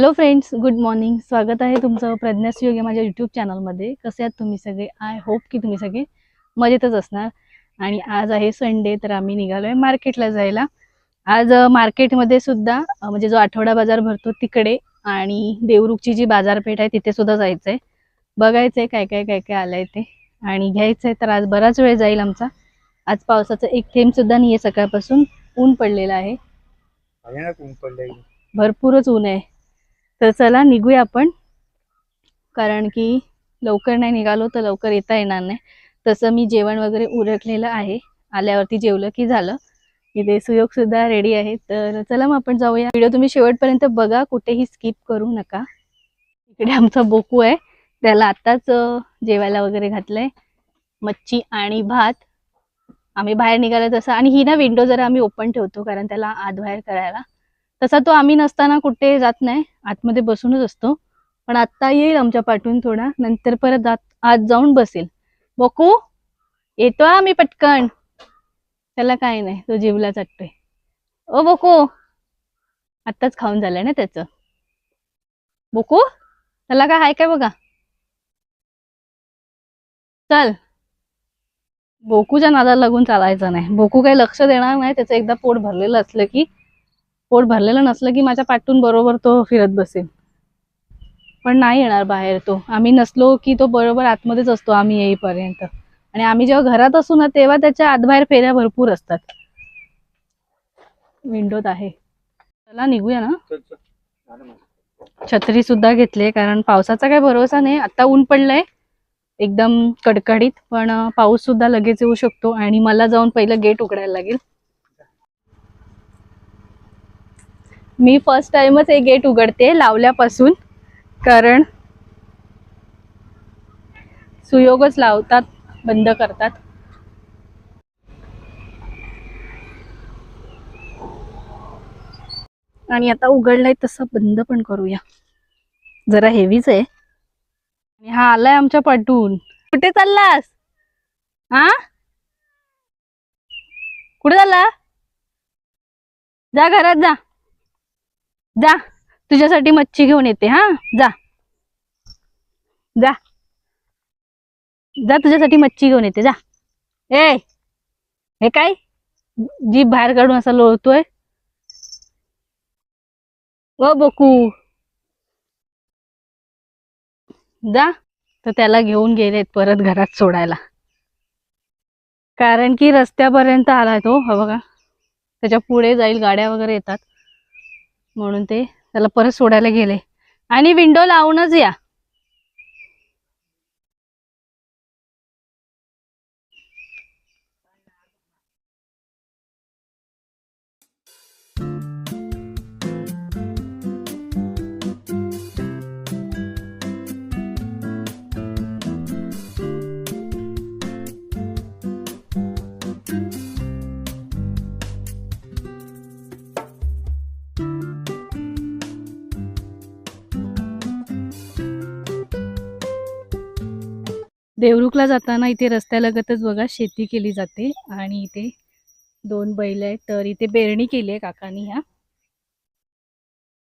Hello friends good morning स्वागत आहे तुमचं प्रज्ञास योग माझ्या यूट्यूब चॅनलमध्ये कसे आहात तुम्ही सगळे? आय होप की तुम्ही सगळे मजेतच असणार. आणि आज आहे संडे तर आम्ही निघालो आहे मार्केटला जायला. आज मार्केटमध्ये सुद्धा म्हणजे जो आठवडा बाजार भरतो तिकडे आणि देवरुखची जी बाजारपेठ आहे तिथे सुद्धा जायचं आहे बघायचं आहे काय काय काय काय आलं आहे ते. आणि घ्यायचं आहे तर आज बराच वेळ जाईल आमचा. आज पावसाचं एक थेंब सुद्धा नाही आहे सकाळपासून. ऊन पडलेलं आहे. भरपूरच ऊन आहे. तर चला निघूया आपण. कारण की लवकर नाही निघालो तर लवकर येता येणार नाही. तसं मी जेवण वगैरे उरकलेलं आहे. आल्यावरती जेवलं की झालं. इथे सुयोग सुद्धा रेडी आहे. तर चला मग आपण जाऊया. व्हिडिओ तुम्ही शेवटपर्यंत बघा. कुठेही स्किप करू नका. इकडे आमचा बोकू आहे. त्याला आत्ताच जेवायला वगैरे घातलंय. मच्छी आणि भात. आम्ही बाहेर निघालो तसं. आणि ही ना विंडो जरा आम्ही ओपन ठेवतो. कारण त्याला आत बाहेर करायला. तसा तो आम्ही नसताना कुठे जात नाही. आतमध्ये बसूनच असतो. पण आत्ता येईल आमच्या पाठून थोडा. नंतर परत जात आत जाऊन बसेल. बकू येतो आम्ही पटकन. त्याला काय नाही. तो जीवला चाटतोय. ओ बकू आत्ताच खाऊन झालंय ना त्याचं. बकू त्याला काय हाय काय बघा. चल. बोकूच्या नादाला लागून चालायचं नाही. बोकू काही लक्ष देणार नाही. त्याचं एकदा पोट भरलेलं असलं की पोट भरलेलं नसलं की माझ्या पाठून बरोबर तो फिरत बसेल. पण नाही येणार बाहेर तो. आम्ही नसलो की तो बरोबर आतमध्येच असतो आम्ही येईपर्यंत. आणि आम्ही जेव्हा घरात असू ना तेव्हा त्याच्या आतबाहेर फेऱ्या भरपूर असतात. विंडोत आहे. चला निघूया ना. छत्री सुद्धा घेतली कारण पावसाचा काही भरोसा नाही. आता ऊन पडलंय एकदम कडकडीत पण पाऊस सुद्धा लगेच येऊ शकतो. आणि मला जाऊन पहिलं गेट उघडायला लागेल. मी फर्स्ट टाइमच हे गेट उघडते लावल्यापासून कारण सुयोगच लावतात बंद करतात. आणि आता उघडलाय तसं बंद पण करूया. जरा हेवीच आहे. आणि हा आलाय आमच्या पाठून कुठे चाललास? हा कुठे चालला? जा घरात जा. जा तुझ्यासाठी मच्छी घेऊन येते हा? जा. जा. जा तुझ्यासाठी मच्छी घेऊन येते जा. ए हे काय? जीभ बाहेर काढून असा लोळतोय. ओ बकू. जा. तर त्याला घेऊन गेलेत परत घरात सोडायला. कारण की रस्त्यापर्यंत आलाय तो हा बघा. त्याच्या पुढे जाईल गाड्या वगैरे येतात. म्हणून ते त्याला परत सोडायला गेले. आणि विंडो लावूनच या. देवरुखला जाताना इथे रस्त्यालगतच बघा शेती केली जाते आणि इथे दोन बैल आहेत. तर इथे पेरणी केली आहे काकांनी ह्या.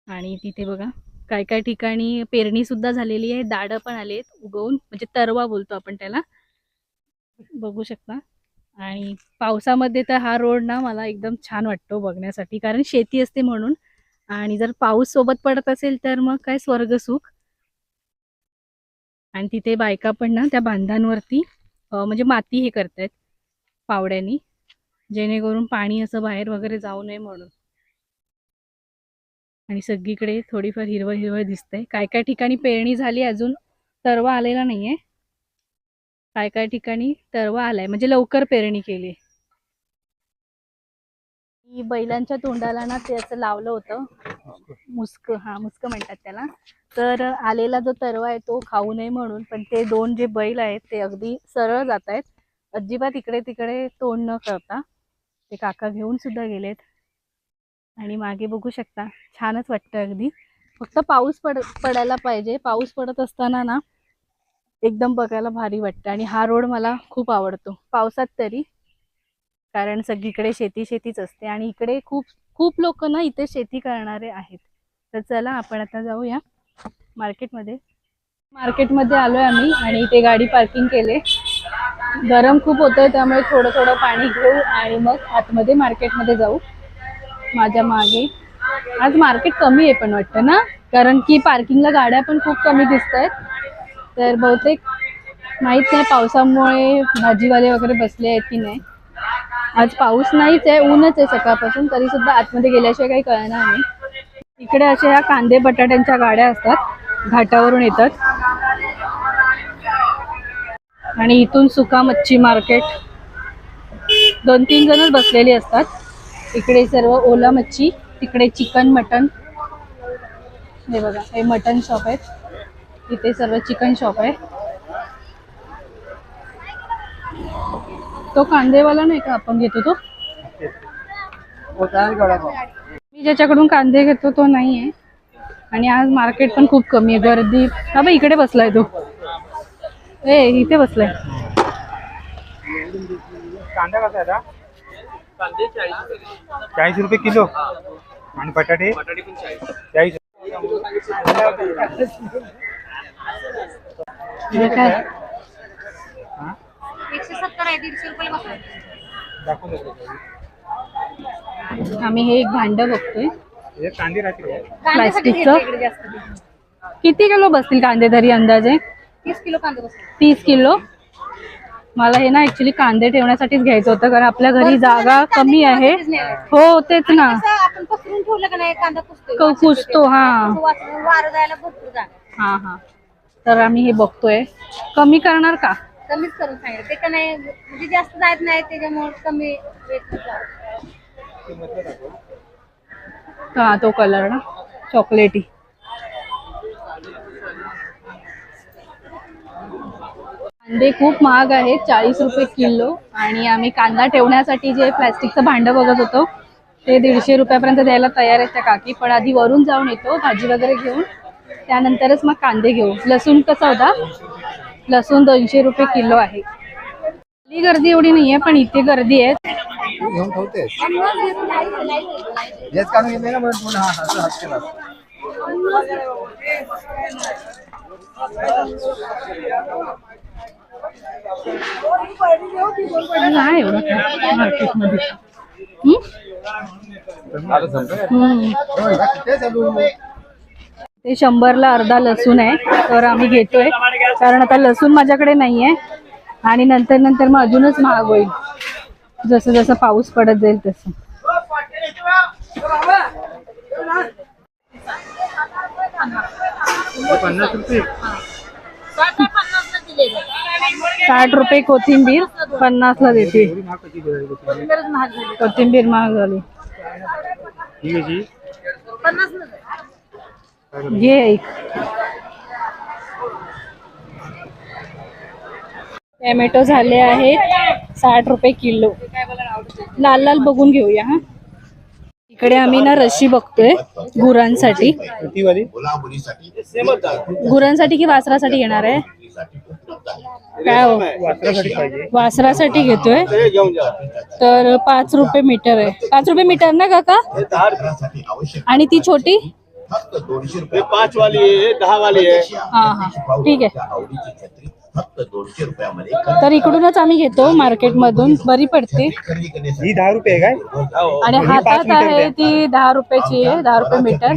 आणि तिथे बघा काय काय ठिकाणी पेरणी सुद्धा झालेली आहे. दाडं पण आलेत उगवून म्हणजे तरवा बोलतो आपण त्याला. बघू शकता. आणि पावसामध्ये तर हा रोड ना मला एकदम छान वाटतो बघण्यासाठी कारण शेती असते म्हणून. आणि जर पाऊस सोबत पडत असेल तर मग काय स्वर्ग सुख. आणि तिथे बायका पण ना त्या बांधांवरती म्हणजे माती हे करतायत पावड्यानी जेणेकरून पाणी असं बाहेर वगैरे जाऊ नये म्हणून. आणि सगळीकडे थोडीफार हिरवळ हिरवळ दिसतंय. काय काय ठिकाणी पेरणी झाली अजून तरवा आलेला नाहीये. काय काय ठिकाणी तरवा आलाय. म्हणजे लवकर पेरणी केली. की बैलांच्या तोंडाला ना ते असं लावलं होतं. मुस्क हा मुस्क म्हणतात त्याला. तर आलेला जो तरवा आहे तो खाऊ नये म्हणून पण ते दोन जे बैल आहेत ते अगदी सरळ जात आहेत. अजिबात इकडे तिकडे तोंड न करता ते काका घेऊन सुद्धा गेलेत. आणि मागे बघू शकता छानच वाटतं अगदी. फक्त पाऊस पड पडायला पाहिजे. पाऊस पडत असताना ना एकदम बघायला भारी वाटतं. आणि हा रोड मला खूप आवडतो. पावसात तरी कारण सगळीकडे शेती शेतीच असते आणि इकडे खूप खूप लोक ना इथे शेती करणारे आहेत. तर चला आपण आता जाऊया मार्केटमध्ये. मार्केटमध्ये आलोय आम्ही आणि इथे गाडी पार्किंग केले. गरम खूप होतंय त्यामुळे थोडं थोडं पाणी घेऊ आणि मग आतमध्ये मार्केटमध्ये जाऊ. माझ्या मागे. आज मार्केट कमी आहे पण वाटतं ना? कारण की पार्किंगला गाड्या पण खूप कमी दिसत आहेत तर बहुतेक माहीत नाही पावसामुळे भाजीवाले वगैरे बसले आहेत की नाही. आज पाऊस नाहीच आहे ऊनच आहे सकाळपासून तरी सुद्धा आतमध्ये गेल्याशिवाय काही कळणार नाही. इकडे अशा ह्या कांदे बटाट्यांच्या गाड्या असतात घाटावरून येतात. आणि इथून सुका मच्छी मार्केट. दोन तीन जणच बसलेली असतात. इकडे सर्व ओला मच्छी तिकडे चिकन मटन. हे बघा हे मटन शॉप आहेत इथे सर्व चिकन शॉप आहे. तो कांदेवाला नाही का आपण घेतो तो? मी ज्याच्याकडून कांदे घेतो तो नाही आहे आणि आज मार्केट पण खूप कमी आहे. गर्दी हा इकडे बसलाय तो. ए इथे बसलाय. कांदा कसा चाळीस रुपये किलो. आणि बटाटे? चाळीस. काय? आहे दीडशे रुपये बसले दाखवून देतो. आम्ही हे एक भांड बघतोय. हे कांदे राहतील कांद्यासाठी प्लास्टिकचं? घेतलं इकडे जास्त ते. किती किलो बसतील कांदे तरी अंदाजे? तीस किलो कांदे बसले तीस किलो? मला हे ना ऍक्च्युली कांदे ठेवण्यासाठीच घ्यायचं होतं कारण आपल्या घरी जागा कमी आहे. हो तेच ना. कसं आपण पसरून ठेवलं का नाही कांदा पुसतोय. क- कुसतो हा. असं वाचून वारं जायला भरपूर जागा. हा हा. तर आम्ही हे बघतोय. कमी करणार का? कमीच करून सांगितलं. ते का नाही म्हणजे जास्त जात नाही त्याच्यामुळे कमी रेट हा तो कलर ना चॉकलेटी कांदे खूप महाग आहेत चाळीस रुपये किलो. आणि आम्ही कांदा ठेवण्यासाठी जे प्लॅस्टिकचं भांडं बघत होतो ते दीडशे रुपयापर्यंत द्यायला तयार आहेत त्या काकी. पण आधी वरून जाऊन येतो भाजी वगैरे घेऊन. त्यानंतरच मग कांदे घेऊ. लसूण कसा होता? लसूण दोनशे रुपये किलो आहे इथली गर्दी एवढी नाहीये पण इथे गर्दी आहे घेऊन ठेवतेस हेच काढून घेतले ना म्हणून पुन्हा हा हात हात केला नाही एवढं काय मार्केटमध्ये हम्म? चालू ते शंभरला अर्धा लसूण आहे तर आम्ही घेतोय. कारण आता लसूण माझ्याकडे नाही आहे आणि नंतर नंतर मग अजूनच महाग होईल. जसं जसं पाऊस पडत जाईल तसं. पन्नास रुपये. साठ रुपये कोथिंबीर देते. महाग कशी दिली? कोथिंबीर महाग झाली ही कशी पन्नास काय करू? घे एक. टॅमॅटो झाले आहेत साठ रुपये किलो. लाल लाल बघून घेऊया हा. इकडे आम्ही ना रशी बघतोय गुरांसाठी. गुरांसाठी की वासरासाठी घेणार आहे? काय हो? वासरासाठी घेतोय. तर पाच रुपये मीटर आहे. पाच रुपये मीटर ना काका? आणि ती छोटी? हे पाच वाली आहे दहा वाली आहे. हा हा. ठीक आहे. फक्त दोनशे रुपयामध्ये तर इकडूनच आम्ही घेतो मार्केटमधून बरी पडते. ही दहा रुपये आहे काय? आणि ही. पाच हातात आहे. ती दहा रुपयाची आहे दहा रुपये मीटर.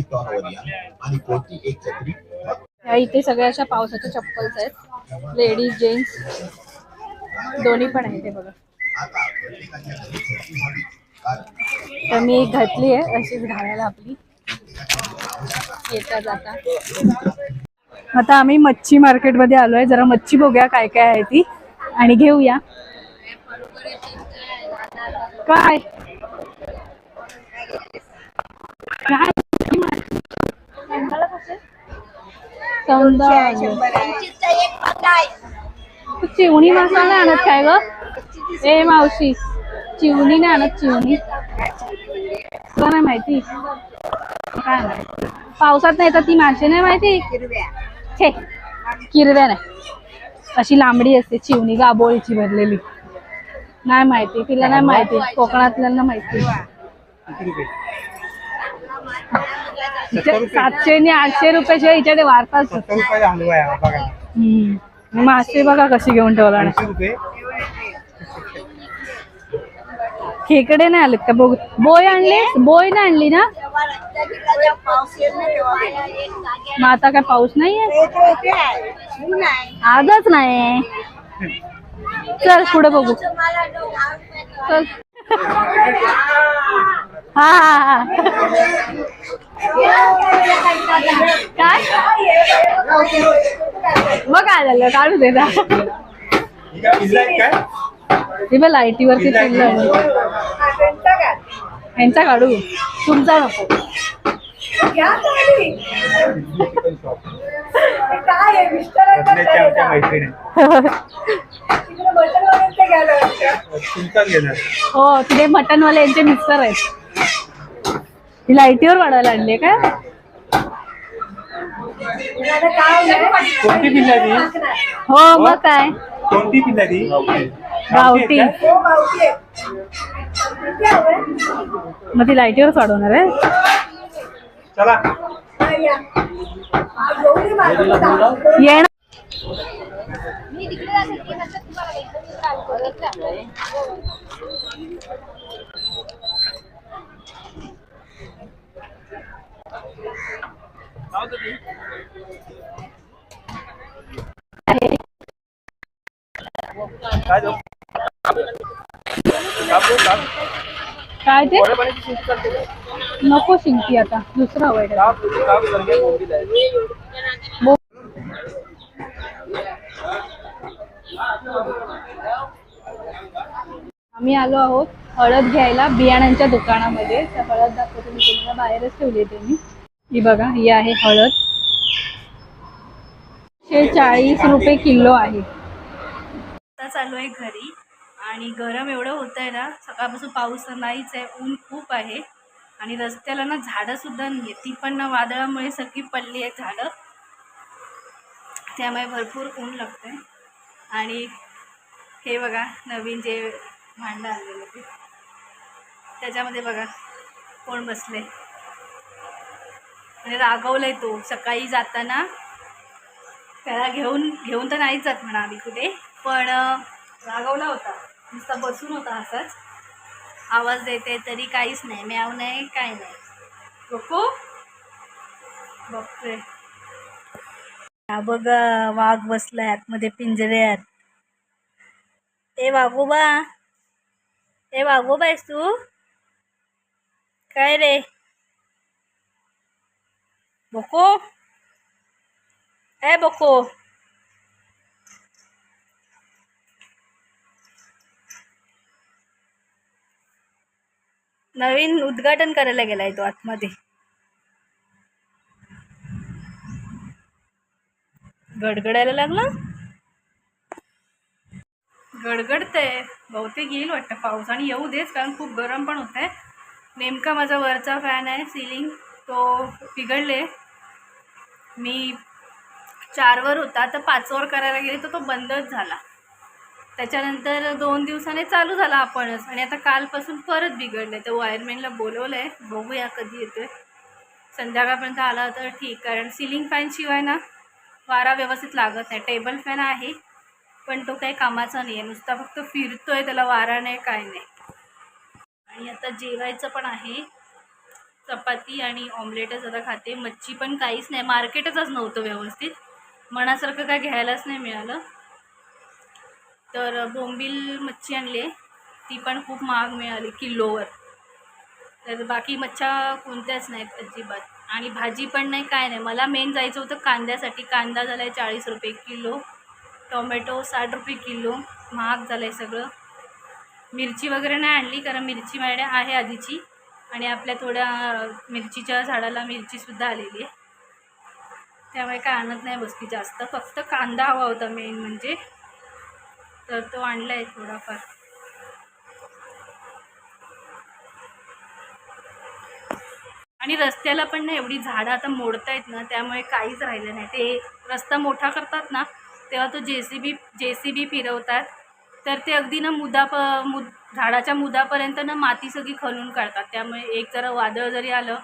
आणि कोणती एक छत्री? या इथे सगळ्या अशा पावसाच्या चप्पल्स आहेत. Ladies gents. दोन्ही पण आहेत हे बघा. तर मी एक घातली आहे अशीच घालायला आपली. येता जाता. आता आम्ही मच्छी मार्केटमध्ये आलोय. जरा मच्छी बघूया काय काय आहे ती आणि घेऊया. काय? काय चिवणी मसाला नाही आणत काय ग? ए मावशी चिवणी नाही आणत चिवणी. तुला नाही माहिती? काय नाही पावसात नाही तर ती मासे नाही माहिती? छे किरव्या नाही. अशी लांबडी असते चिवणी गाबोळीची भरलेली. नाही माहिती तिला नाही माहिती कोकणातल्यांना माहिती. सातशे आणि आठशे रुपयाशिवाय हिच्याकडे हा हम्म. मासे बघा कशी घेऊन ठेवला रुपये. खेकडे नाही आलेत का? बघू. बोय आणले बोय नाही आणली ना? मग आता काय पाऊस नाहीये? आजच नाही. चल पुढे बघू. चल. हा हा काय? मग काय झालं काढू दे ही ती बघ लाईटीवरती फिरलं यांचा काढू. तुमचा नको. हो तिथे मटनवाले यांचे मिक्सर आहेत. ती लाईटीवर वाढवायला आणली काय? कोणती पिल्ला ती हो? मग काय? कोणती गावठी? मग ती लाईटीवरच वाढवणार आहे. चला. येणार मी तिकडे जाते की नंतर तुम्हाला इकडे चालू करत काय देऊ? कापू, काप. काय ते नको शिंकी आता दुसरं हवंय. आम्ही आलो आहोत हळद घ्यायला बियाण्यांच्या दुकानामध्ये. त्या हळद दाखवते मी तुम्हाला बाहेरच ठेवली आहे मी. ही बघा ही आहे हळद. एकशे चाळीस रुपये किलो आहे. आता चालू आहे घरी. आणि गरम एवढं होत आहे ना सकाळपासून पाऊस तर नाहीच आहे ऊन खूप आहे. आणि रस्त्याला ना झाडं सुद्धा नाही आहे ती पण ना वादळामुळे सगळी पडली आहेत झाडं. त्यामुळे भरपूर ऊन लागतंय. आणि हे बघा नवीन जे भांडं आणलेलं ते. त्याच्यामध्ये बघा कोण बसले? म्हणजे आणि रागवलाय तो. सकाळी जाताना त्याला घेऊन घेऊन तर नाहीच जात म्हणा आम्ही कुठे. पण रागवला होता. नुसता बसून होता असाच. आवाज देते तरी काहीच नाही. म्याव नाही काय नाही. बघू. बघतोय. हा बघ वाघ बसलाय आतमध्ये पिंजऱ्यात ए वाघोबा ए वाघोबा आहेस तू? काय रे? बको ए बको नवीन उद्घाटन करायला गेलाय तो आतमध्ये. गडगडायला लागला? गडगडतंय. बहुतेक येईल वाटतं पाऊस आणि येऊ देच कारण खूप गरम पण होत आहे नेमका माझा वरचा फॅन आहे सिलिंग तो बिघडले. मी चारवर होता तर पाचवर करायला गेले तर तो बंदच झाला. त्याच्यानंतर दोन दिवसाने चालू झाला आपणच. आणि आता कालपासून परत बिघडलं आहे तर वायरमॅनला बोलवलं आहे बघूया कधी येतोय. संध्याकाळपर्यंत आला तर ठीक. कारण सिलिंग फॅनशिवाय ना वारा व्यवस्थित लागत नाही. टेबल फॅन आहे. पण तो काही कामाचा नाही आहे नुसता फक्त फिरतोय त्याला वारा नाही काय नाही. आणि आता जेवायचं पण आहे. चपाती आणि ऑमलेटच आता खाते. मच्छी पण काहीच नाही. मार्केटच नव्हतं व्यवस्थित. मनासारखं काय घ्यायलाच नाही मिळालं. तर बोंबील मच्छी आणली ती पण खूप महाग मिळाली किलोवर. तर बाकी मच्छ्या कोणत्याच नाहीत अजिबात. आणि भाजी पण नाही काय नाही. मला मेन जायचं होतं कांद्यासाठी. कांदा झाला आहे चाळीस रुपये किलो. टोमॅटो साठ रुपये किलो. महाग झालं आहे सगळं. मिरची वगैरे नाही आणली कारण मिरची माझ्या आहे आधीची. आणि आपल्या थोड्या मिरचीच्या झाडाला मिरचीसुद्धा आलेली आहे. त्यामुळे काय आणत नाही बसती जास्त. फक्त कांदा हवा होता मेन म्हणजे. तर तो आणला आहे थोडाफार. आणि रस्त्याला पण ना एवढी झाडं आता मोडतायत ना त्यामुळे काहीच राहिलं नाही. ते रस्ता मोठा करतात ना तेव्हा तो जे C B J C B फिरवतात. तर ते अगदी ना मुदाप मुद झाडाच्या मुदापर्यंत ना माती सगळी खलून काढतात. त्यामुळे एक जरा वादळ जरी आलं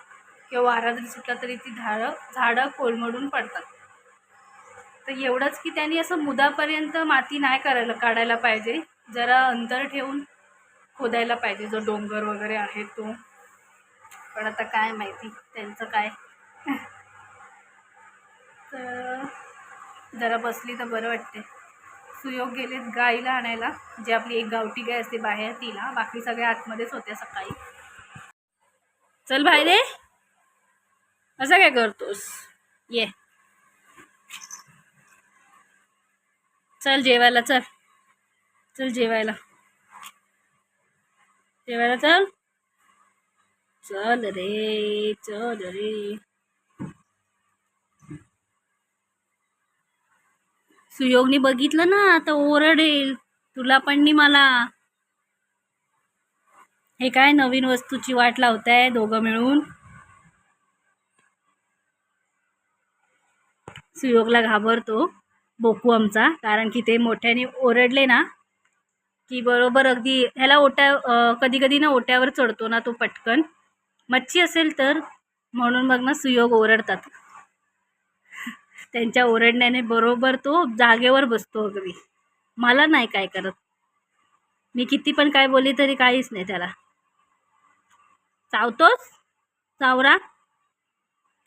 किंवा वारा जरी सुटला तरी ती झाडं झाडं कोलमडून पडतात. तर एवढंच की त्यांनी असं मुदापर्यंत माती नाही करायला काढायला पाहिजे. जरा अंतर ठेवून खोदायला पाहिजे जो डोंगर वगैरे आहे तो. पण आता काय माहिती त्यांचं काय? तर जरा बसली तर बरं वाटते सुयोग गेलेत गाईला आणायला. जे आपली एक गावठी गाय असते बाहेर तिला. बाकी सगळ्या आतमध्येच होत्या सकाळी. चल बाहेर रे असं काय करतोस? ये. चल जेवायला चल. चल जेवायला. जेवायला चल. चल रे चल रे. सुयोगने बघितलं ना आता ओरडेल. तुला पण नाही मला. हे काय नवीन वस्तूची वाट लावताय दोघं मिळून? सुयोगला घाबरतो. बोकू आमचा. कारण की ते मोठ्याने ओरडले ना की बरोबर अगदी ह्याला ओट्या कधी कधी ना ओट्यावर चढतो ना तो पटकन. मच्छी असेल तर म्हणून मग ना सुयोग ओरडतात. त्यांच्या ओरडण्याने बरोबर तो जागेवर बसतो अगदी. मला नाही काय करत. मी किती पण काय बोलली तरी काहीच नाही त्याला. चावतोस? चावरा?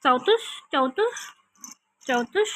चावतोस? चावतोस? चावतोस?